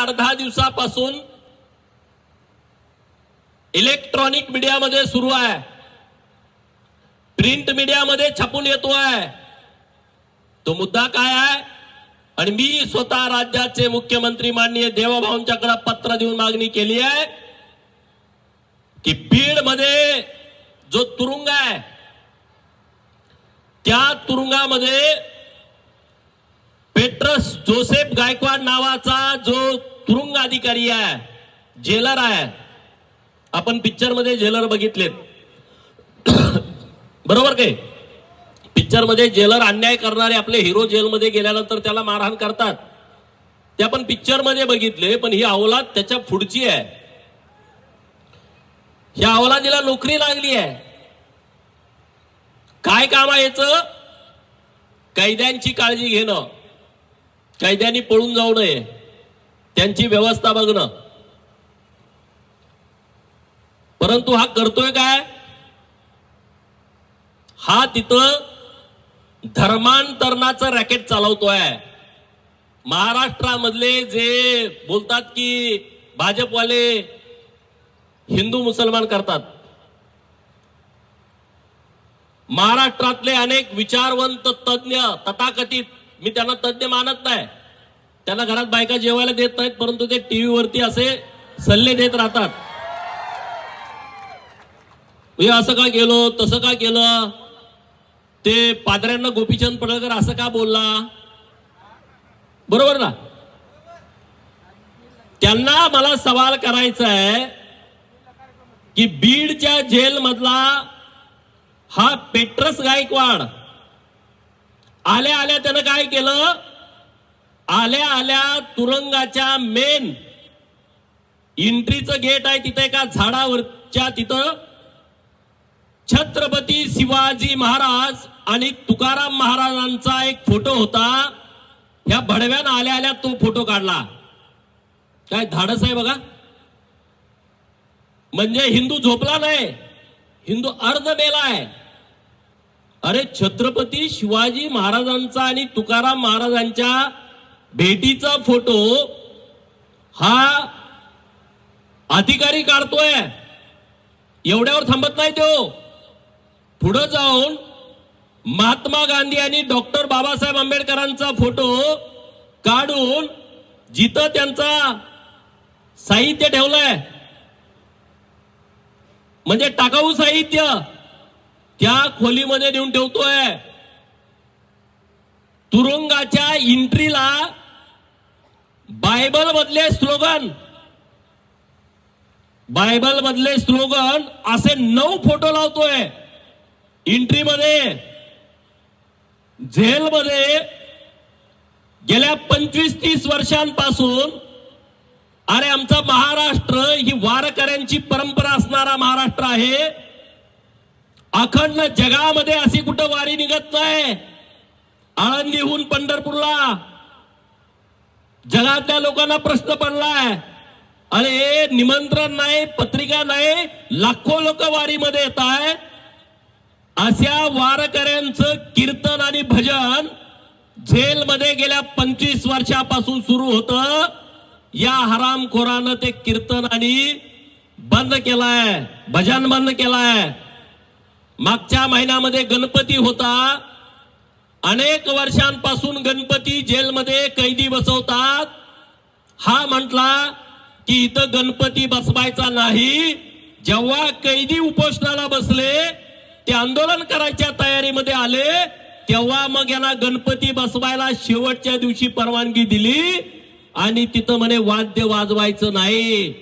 अर्धा दिवसापासून इलेक्ट्रॉनिक मीडियामध्ये सुरू आहे. प्रिंट मीडियामध्ये छापून येतोय तो मुद्दा काय आहे? आणि मी स्वतः राज्याचे मुख्यमंत्री माननीय देवाभाऊंच्याकडे पत्र देऊन मागणी केली आहे की बीडमध्ये जो तुरुंग आहे त्या तुरुंगामध्ये पेट्रस जोसेफ गायकवाड नावाचा जो तुरुंग अधिकारी आहे जेलर आहे. आपण पिक्चरमध्ये जेलर बघितलेत. बरोबर काय पिक्चरमध्ये जेलर अन्याय करणारे आपले हिरो जेलमध्ये गेल्यानंतर त्याला मारहाण करतात. ते आपण पिक्चरमध्ये बघितले पण ही अवलाद त्याच्या पुढची आहे. या अवलादीला नोकरी लागली आहे. काय काम आहे याचं? कैद्यांची काळजी घेणं. कैद्यांनी पळून जाऊ नये. त्यांची व्यवस्था बघणं. परंतु हा करतोय काय? हा तिथं धर्मांतरणाचं रॅकेट चालवतोय. महाराष्ट्रामधले जे बोलतात की भाजपवाले हिंदू मुसलमान करतात. महाराष्ट्रातले अनेक विचारवंत तज्ज्ञ तथाकथित मी त्यांना तज्ज्ञ मानत नाही. त्यांना घरात बायका जेवायला देत नाहीत परंतु ते टीव्हीवरती असे सल्ले देत राहतात. म्हणजे असं का केलं तसं का केलं? ते पादऱ्यांना गोपीचंद पडळकर असं का बोलला? बरोबर ना? त्यांना मला सवाल करायचा आहे की बीडच्या जेल मधला हा पेट्रस गायकवाड आल्या आल्या त्यानं काय केलं? आल्या आल्या तुरुंगाच्या मेन एंट्रीचं गेट आहे तिथे एका झाडावरच्या तिथं. छत्रपती शिवाजी महाराज आणि तुकाराम महाराजांचा एक फोटो होता. ह्या भडव्यानं आल्या आल्या तो फोटो काढला. काय धाडस आहे बघा. म्हणजे हिंदू झोपला नाही. हिंदू अर्ध मेलाय अरे छत्रपती शिवाजी महाराजांचा आणि तुकाराम महाराजांच्या भेटीचा फोटो हा अधिकारी काढतोय. एवढ्यावर थांबत नाही तो. पुढं जाऊन महात्मा गांधी आणि डॉक्टर बाबासाहेब आंबेडकरांचा फोटो काढून जिथं त्यांचा साहित्य ठेवलंय. म्हणजे टाकाऊ साहित्य त्या खोलीमध्ये नेऊन ठेवतोय. तुरुंगाच्या एंट्रीला बायबल मधले स्लोगन. बायबल मधले स्लोगन असे नऊ फोटो लावतोय. इंट्रीमध्ये झेलमध्ये गेल्या पंचवीस तीस वर्षांपासून अरे आमचा महाराष्ट्र ही वारकऱ्यांची परंपरा असणारा महाराष्ट्र आहे. अखंड जगामध्ये अशी कुठं वारी निघत नाही. आळंदीहून पंढरपूरला. जगातल्या लोकांना प्रश्न पडलाय. अरे निमंत्रण नाही पत्रिका नाही लाखो लोक वारीमध्ये येत आहे अशा वारकऱ्यांचं कीर्तन आणि भजन जेलमध्ये गेल्या पंचवीस वर्षापासून सुरू होतं. या हरामखोरानं ते कीर्तन आणि बंद केलाय. भजन बंद केलाय. मागच्या महिन्यामध्ये गणपती होता. अनेक वर्षांपासून गणपती जेलमध्ये कैदी बसवतात. हा म्हटला की इथं गणपती बसवायचा नाही. जेव्हा कैदी उपोषणाला बसले ते आंदोलन करायच्या तयारीमध्ये आले तेव्हा मग यांना गणपती बसवायला शेवटच्या दिवशी परवानगी दिली. आणि तिथं म्हणे वाद्य वाजवायचं नाही.